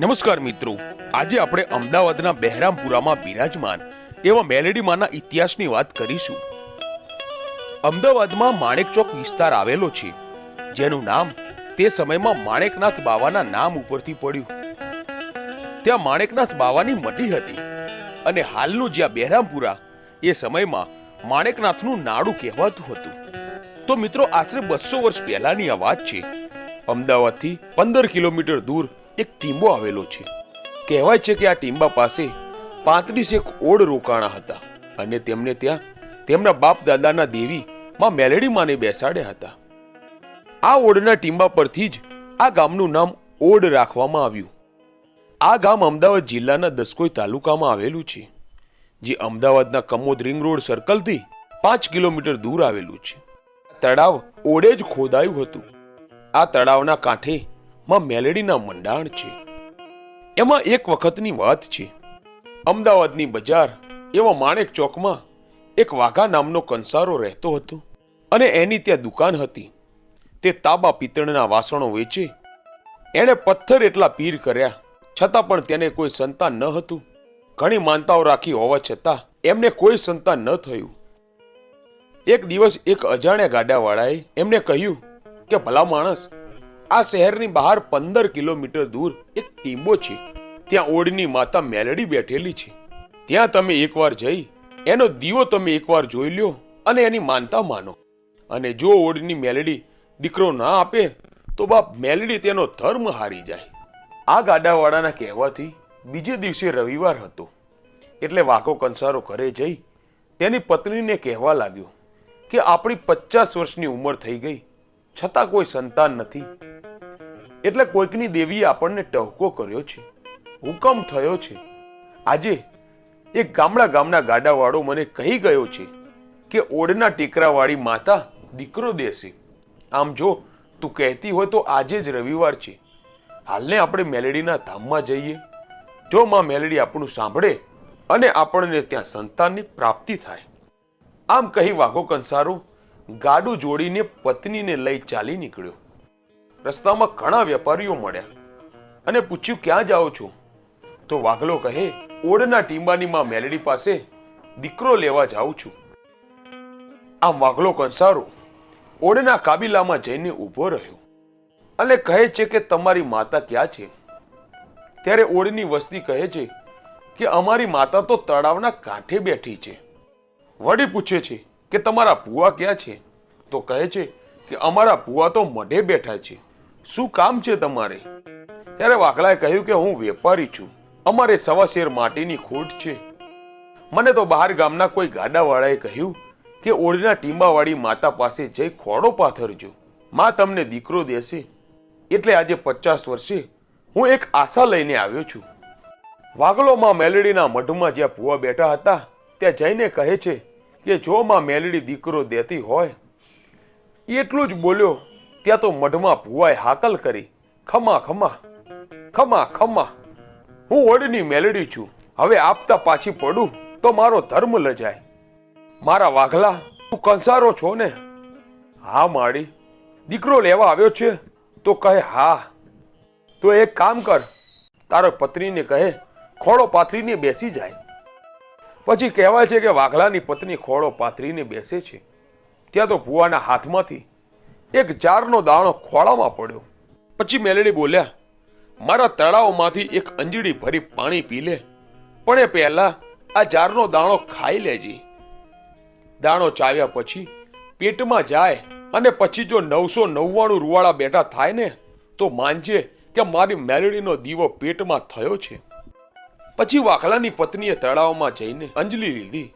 નમસ્કાર મિત્રો. આજે આપણે અમદાવાદના બહેરામપુરામાં બિરાજમાન એવા મેલેડીમાના ઇતિહાસની વાત કરીશું. અમદાવાદમાં માણેક ચોક વિસ્તાર આવેલો છે. જેનું નામ તે સમયમાં માણેકનાથ બાવાના નામ ઉપરથી પડ્યું. ત્યાં માણેકનાથ બાવાની મઢી હતી અને હાલનું જ્યાં બહેરામપુરા એ સમયમાં માણેકનાથનું નાડું કહેવાતું હતું. તો મિત્રો, આશરે બસો વર્ષ પહેલાની આ વાત છે. અમદાવાદથી પંદર કિલોમીટર દૂર એક ટીંબો આવેલો છે. કહેવાય છે કે આ ટીંબા પાસે પાંત્રીસ એક ઓડ રોકાણા હતા અને તેમને ત્યાં તેમના બાપ દાદાના દેવી માં મેલેડી માને બેસાડ્યા હતા. આ ઓડના ટીંબા પરથી જ આ ગામનું નામ ઓડ રાખવામાં આવ્યું. આ ગામ અમદાવાદ જિલ્લાના દસકોઈ તાલુકામાં આવેલું છે, જે અમદાવાદના કમોદ રિંગ રોડ સર્કલથી પાંચ કિલોમીટર દૂર આવેલું છે. તળાવ ઓડે જ ખોદાયું હતું. આ તળાવના કાંઠે માં મેલેડીના મંડાણ છે. એમાં એક વખતની વાત છે. અમદાવાદની બજાર એવા માણેક ચોકમાં એક વાઘા નામનો કંસારો રહેતો હતો અને એની ત્યાં દુકાન હતી. તે તાબા પિત્તળના વાસણો વેચે. એણે પથ્થર એટલા પીર કર્યા, છતાં પણ તેને કોઈ સંતાન ન હતું. ઘણી માનતાઓ રાખી હોવા છતાં એમને કોઈ સંતાન ન થયું. એક દિવસ એક અજાણ્યા ગાડાવાળાએ એમને કહ્યું કે, ભલા માણસ આ શહેરની બહાર પંદર કિલોમીટર દૂર એક ટીંબો છે. ત્યાં ઓડની માતા મેલડી બેઠેલી છે. ત્યાં તમે એકવાર જઈ, એનો દીવો તમે એકવાર જોઈ લ્યો અને એની માનતા માનો. અને જો ઓડની મેલડી દીકરો ના આપે, તો બાપ મેલડી તેનો ધર્મ હારી જાય. આ ગાડાવાળાના કહેવાથી બીજે દિવસે રવિવાર હતો. એટલે વાઘો કંસારો ઘરે જઈ તેની પત્નીને કહેવા લાગ્યો કે આપણી પચાસ વર્ષની ઉંમર થઈ ગઈ, છતાં કોઈ સંતાન નથી. એટલે કોઈકની દેવીએ આપણને ટહકો કર્યો છે. હુકમ થયો છે. આજે એક ગામડા ગામના ગાડાવાળો મને કહી ગયો છે કે ઓડના ટેકરાવાળી માતા દીકરો દેશે. આમ જો તું કહેતી હોય તો આજે જ રવિવાર છે. હાલને આપણે મેલેડીના ધામમાં જઈએ. જો માં મેલેડી આપણું સાંભળે અને આપણને ત્યાં સંતાનની પ્રાપ્તિ થાય. આમ કહી વાઘો કંસારો ગાડું જોડીને પત્નીને લઈ ચાલી નીકળ્યો. રસ્તામાં ઘણા વેપારીઓ મળ્યા અને પૂછ્યું, ક્યાં જાઓ છો? તો વાઘલો કહે, ઓડના ટીંબાની માં મેલડી પાસે દીકરો લેવા જાઉં છું. આમ વાઘલો કંસારો ઓડના કાબિલામાં જઈને ઊભો રહ્યો અને કહે છે કે, તમારી માતા ક્યાં છે? ત્યારે ઓડની વસ્તી કહે છે કે, અમારી માતા તો તળાવના કાંઠે બેઠી છે. વળી પૂછે છે કે, તમારા ભુવા ક્યાં છે? તો કહે છે કે, અમારા ભુવા તો મઢે બેઠા છે. શું કામ છે તમારે? ત્યારે વાઘલાએ કહ્યું કે હું વેપારી છું. અમારે સવા શેર માટીની ખોટ છે. મને તો બહાર ગામના કોઈ ગાડાવાળાએ કહ્યું કે ઓળીના ટીંબાવાળી માતા પાસે જઈ ખોડો પાથરજો. માં તમને દીકરો દેશે. એટલે આજે પચાસ વર્ષે હું એક આશા લઈને આવ્યો છું. વાગલોમાં મેલડીના મઢમાં જ્યાં ભુવા બેઠા હતા, ત્યાં જઈને કહે છે કે જો માં મેલડી દીકરો દેતી હોય એટલું જ બોલ્યો ત્યાં તો મઢમાં ભુવાએ હાકલ કરી. ખમા ખમા ખમા ખમા. હું ઓડની મેલડી છું. હવે આપતા પાછી પડું તો મારો ધર્મ લજાય. મારા વાઘલા, તું કંસારો છો ને? હા, માડી. દીકરો લેવા આવ્યો છે તો કહે, હા. તો એક કામ કર. તારો પત્નીને કહે, ખોળો પાથરીને બેસી જાય. પછી કહેવાય છે કે વાઘલાની પત્ની ખોળો પાથરીને બેસે છે. ત્યાં તો ભુવાના હાથમાંથી એક જારનો દાણો ખોળામાં પડ્યો. પછી મેલડી બોલ્યા, મારા તળાવમાંથી એક અંજળી ભરી પાણી પી લે. પણ એ પહેલા આ જારનો દાણો ખાઈ લેજે. દાણો ચાવ્યા પછી પેટમાં જાય અને પછી જો નવસો નવ્વાણું રૂવાળા બેઠા થાય ને, તો માનજે કે મારી મેલડીનો દીવો પેટમાં થયો છે. પછી વાખલાની પત્નીએ તળાવમાં જઈને અંજલિ લીધી.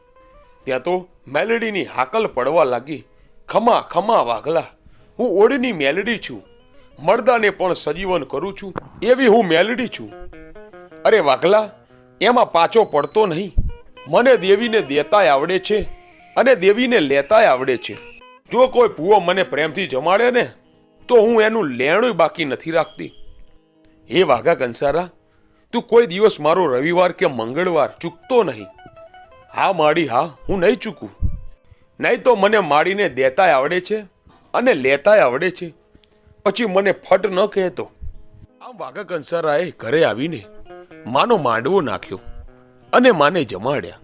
ત્યાં તો મેલડીની હાકલ પડવા લાગી. ખમા ખમા વાઘલા હું ઓળની મેલડી છું. મર્દાને પણ સજીવન કરું છું. એવી હું મેલડી છું. અરે વાઘલા, એમાં પાછો પડતો નહીં. મને દેવીને દેતાય આવડે છે અને દેવીને લેતાય આવડે છે. જો કોઈ ભૂવો મને પ્રેમથી જમાડે ને, તો હું એનું લેણું બાકી નથી રાખતી. હે વાઘા કંસારા, તું કોઈ દિવસ મારો રવિવાર કે મંગળવાર ચૂકતો નહીં. હા માડી, હા, હું નહીં ચૂકું. નહીં તો મને માડીને દેતાય આવડે છે. અને લેતાય આવડે છે. પછી મને ફટ ન કહેતો. આમ વાઘા કંસારાએ ઘરે આવીને માનો માંડવો નાખ્યો અને માને જમાડ્યા.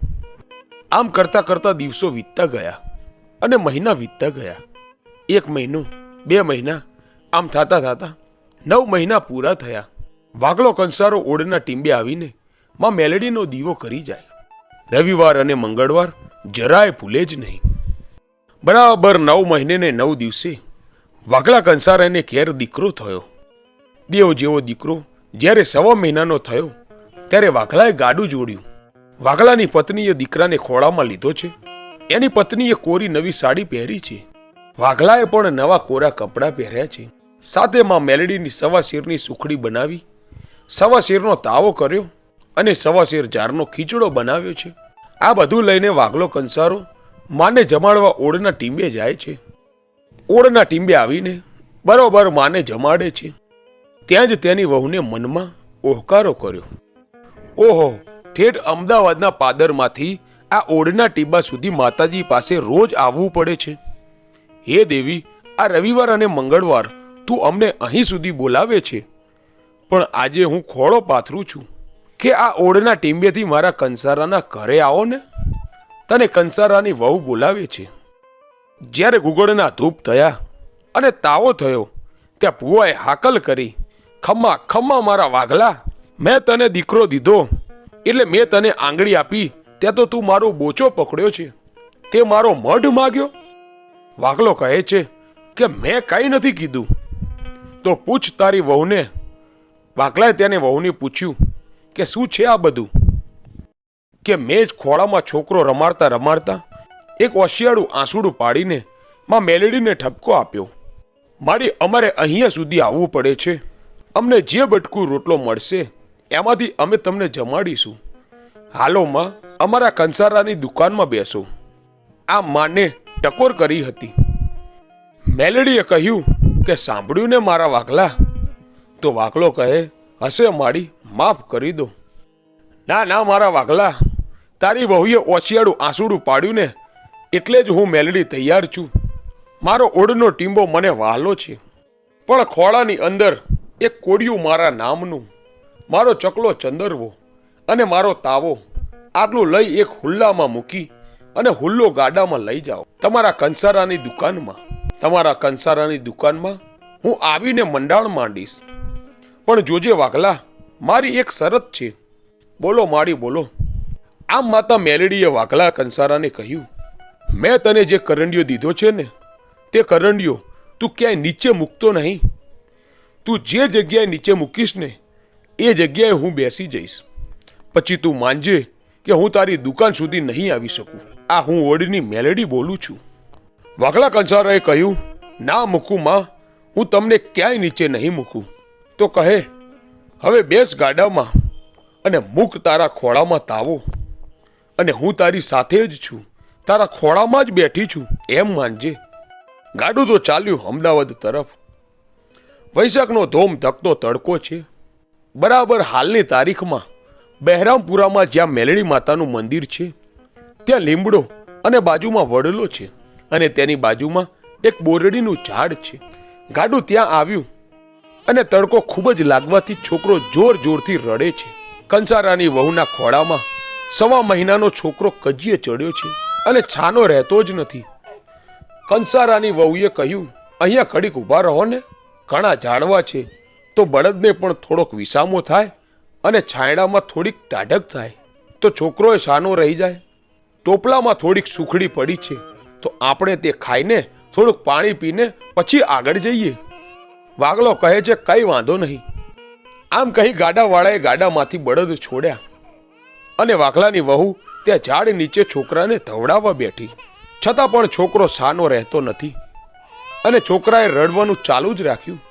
આમ કરતા કરતા દિવસો વીતતા ગયા અને મહિના વીતતા ગયા. એક મહિનો, બે મહિના, આમ થતા થાતા નવ મહિના પૂરા થયા. વાઘલો કંસારો ઓડના ટીંબે આવીને માં મેલેડીનો દીવો કરી જાય. રવિવાર અને મંગળવાર જરાય ભૂલે જ નહીં. બરાબર નવ મહિને ને નવ દિવસે વાગલા કંસારાને ઘેર દીકરો થયો. દેવ જેવો દીકરો જ્યારે સવા મહિનાનો થયો, ત્યારે વાઘલાએ ગાડું જોડ્યું. વાઘલાની પત્નીએ દીકરાને ખોળામાં લીધો છે. એની પત્નીએ કોરી નવી સાડી પહેરી છે. વાઘલાએ પણ નવા કોરા કપડાં પહેર્યા છે. સાથે માં મેલડીની સવા શેરની સુખડી બનાવી, સવા શેરનો તાવો કર્યો અને સવા શેર જારનો ખીચડો બનાવ્યો છે. આ બધું લઈને વાઘલો કંસારો માને જમાડવા ઓળના ટીંબે જાય છે. ઓળના ટીંબે આવીને બરોબર માને જમાડે છે. ત્યાં જ તેની વહુને મનમાં ઓહકારો કર્યો. ઓહો, ઠેઠ અમદાવાદના પાદરમાંથી આ ઓળના ટીંબા સુધી માતાજી પાસે રોજ આવવું પડે છે. હે દેવી, આ રવિવાર અને મંગળવાર તું અમને અહીં સુધી બોલાવે છે. પણ આજે હું ખોળો પાથરું છું. કે આ ઓળના ટીંબેથી મારા કંસારાના ઘરે આવો ને? તને કંસારાની વહુ બોલાવે છે. જ્યારે ગુગળના ધૂપ થયા અને તાવો થયો, ત્યાં ભુવાએ હાકલ કરી, ખમ્મા ખમ્મા મારા વાઘલા, મેં તને દીકરો દીધો, એટલે મેં તને આંગળી આપી, ત્યાં તો તું મારો બોચો પકડ્યો છે. તે મારો મઢ માગ્યો. વાઘલો કહે છે કે, મેં કઈ નથી કીધું. તો પૂછ તારી વહુને. વાઘલાએ તેને વહુને પૂછ્યું કે, શું છે આ બધું? કે મેં જ ખોળામાં છોકરો રમાડતા રમાડતા એક ઓશિયાળું આંસુડું પાડીને માં મેલેડીને ઠપકો આપ્યો. મારી અમારે અહીંયા સુધી આવવું પડે છે. અમને જે બટકું રોટલો મળશે, એમાંથી અમે તમને જમાડીશું. હાલો માં, અમારા કંસારાની દુકાનમાં બેસો. આ માને ટકોર કરી હતી. મેલેડીએ કહ્યું કે સાંભળ્યું ને મારા વાઘલા? તો વાઘલો કહે, હશે માડી, માફ કરી દો. ના ના, મારા વાઘલા. તારી વહુએ ઓશિયાળું આંસુડું પાડ્યું ને એટલે જ હું મેલડી તૈયાર છું. મારો ઓડનો ટીંબો મને વહાલો છે. પણ ખોળાની અંદર એક કોડિયું મારા નામનું. મારો ચકલો ચંદરવો અને મારો તાવો. આટલું લઈ એક હુલ્લામાં મૂકી અને હુલ્લો ગાડામાં લઈ જાઓ. તમારા કંસારાની દુકાનમાં. તમારા કંસારાની દુકાનમાં હું આવીને મંડાણ માંડીશ. પણ જોજે વાઘલા, મારી એક શરત છે. બોલો માડી બોલો. આમ માતા મેલડીએ વાઘલા કંસારાને કહ્યું, મેં તને જે કરંડિયો દીધો છે ને, તે કરંડિયો તું ક્યાંય નીચે મૂકતો નહીં. તું જે જગ્યાએ નીચે મૂકીશ ને, એ જગ્યાએ હું બેસી જઈશ. પછી તું માનજે કે હું તારી દુકાન સુધી નહીં આવી શકું. આ હું ઓડીની મેલેડી બોલું છું. વાઘલા કંસારાએ કહ્યું, ના મૂકું માં, હું તમને ક્યાંય નીચે નહીં મૂકું. તો કહે, હવે બેસ ગાડામાં અને મૂક તારા ખોળામાં તાવો. અને હું તારી સાથે જ છું. તારા ખોળામાં જ બેઠી છું. એમ માનજે. ગાડું તો ચાલ્યું અમદાવાદ તરફ. વૈશાખનો ધોમ ધકતો તડકો છે. બરાબર હાલની તારીખમાં બહેરામપુરામાં જ્યાં મેલડી માતાનું મંદિર છે, ત્યાં લીમડો અને બાજુમાં વડલો છે અને તેની બાજુમાં એક બોરડીનું ઝાડ છે. ગાડું ત્યાં આવ્યું અને તડકો ખૂબ જ લાગવાથી છોકરો જોર જોરથી રડે છે. કંસારાની વહુના ખોળામાં સવા મહિનાનો છોકરો કજીએ ચડ્યો છે અને છાનો રહેતો જ નથી. કંસારાની વહુએ કહ્યું, અહીંયા કડીક ઊભા રહો ને. ઘણા ઝાડવા છે. તો બળદને પણ થોડોક વિસામો થાય અને છાંયડામાં થોડીક ટાઢક થાય. તો છોકરોએ છાનો રહી જાય. ટોપલામાં થોડીક સુખડી પડી છે. તો આપણે તે ખાઈને થોડુંક પાણી પીને પછી આગળ જઈએ. વાગલો કહે છે, કઈ વાંધો નહીં. આમ કહી ગાડાવાળાએ ગાડામાંથી બળદ છોડ્યા. અને વાઘલાની વહુ ત્યાં ઝાડ નીચે છોકરાને ધવડાવવા બેઠી. છતાં પણ છોકરો સાનો રહેતો નથી. અને છોકરાએ રડવાનું ચાલુ જ રાખ્યું.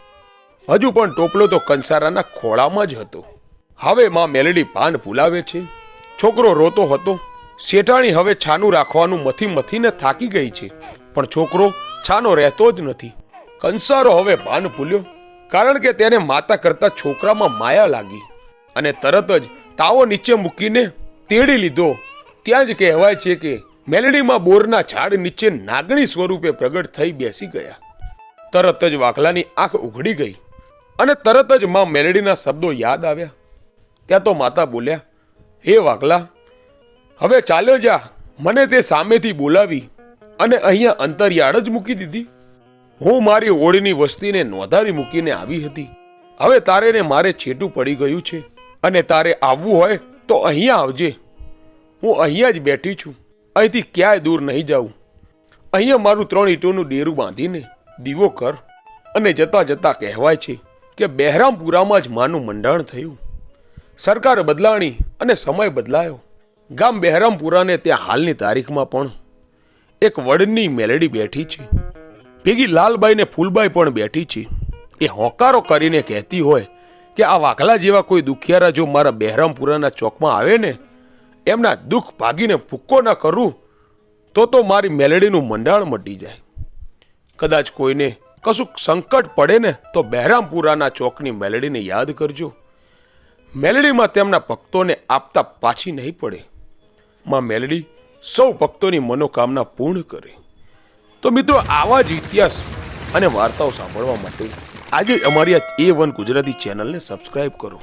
હજુ પણ ટોપલો તો કંસારાના ખોળામાં જ હતો. હવે માં મેલડી પાન ભૂલાવે છે. છોકરો રોતો હતો. શેઠાણી હવે છાનું રાખવાનું મથી મથીને થાકી ગઈ છે. પણ છોકરો છાનો રહેતો જ નથી. કંસારો હવે પાન ભૂલ્યો. કારણ કે તેને માતા કરતા છોકરામાં માયા લાગી. અને તરત જ તાવો નીચે મૂકીને તેડી લીધો. ત્યાં જ કહેવાય છે કે મેલડીમાં બોરના ઝાડ નીચે નાગણી સ્વરૂપે પ્રગટ થઈ બેસી ગયા. તરત જ વાઘલાની આંખ ઉઘડી ગઈ અને તરત જ માં મેલડીના શબ્દો યાદ આવ્યા. ત્યાં તો માતા બોલ્યા, હે વાઘલા, હવે ચાલ્યો જા. મને તે સામેથી બોલાવી અને અહીંયા અંતરિયાળ જ મૂકી દીધી. હું મારી ઓળીની વસ્તીને નોંધારી મૂકીને આવી હતી. હવે તારે મારે છેટું પડી ગયું છે. અને તારે આવવું હોય તો અહીંયા આવજે. હું અહીંયા જ બેઠી છું. અહીંથી ક્યાંય દૂર નહીં જાઉં. અહીંયા મારું ત્રણ ઈંટોનું ડેરું બાંધીને દીવો કર. અને જતા જતા કહેવાય છે કે બહેરામપુરામાં જ માનું મંડાણ થયું. સરકાર બદલાણી અને સમય બદલાયો. ગામ બહેરામપુરાને ત્યાં હાલની તારીખમાં પણ એક વડની મેલડી બેઠી છે. ભેગી લાલબાઈ ને ફૂલબાઈ પણ બેઠી છે. એ હોકારો કરીને કહેતી હોય કે આ વાઘલા જેવા કોઈ દુખિયારા જો મારા બહેરામપુરાના ચોકમાં આવે ને, એમના દુઃખ ભાગીને ફૂક્કો ના કરું, તો તો મારી મેલડીનું મંડાણ મટી જાય. કદાચ કોઈને કશુંક સંકટ પડે ને, તો બહેરામપુરાના ચોકની મેલડીને યાદ કરજો. મેલડીમાં તેમના ભક્તોને આપતા પાછી નહીં પડે. માં મેલડી સૌ ભક્તોની મનોકામના પૂર્ણ કરે. તો મિત્રો આવા જ ઇતિહાસ અને વાર્તાઓ સાંભળવા માટે આજે અમારી આ એ વન ગુજરાતી ચેનલને સબસ્ક્રાઇબ કરો.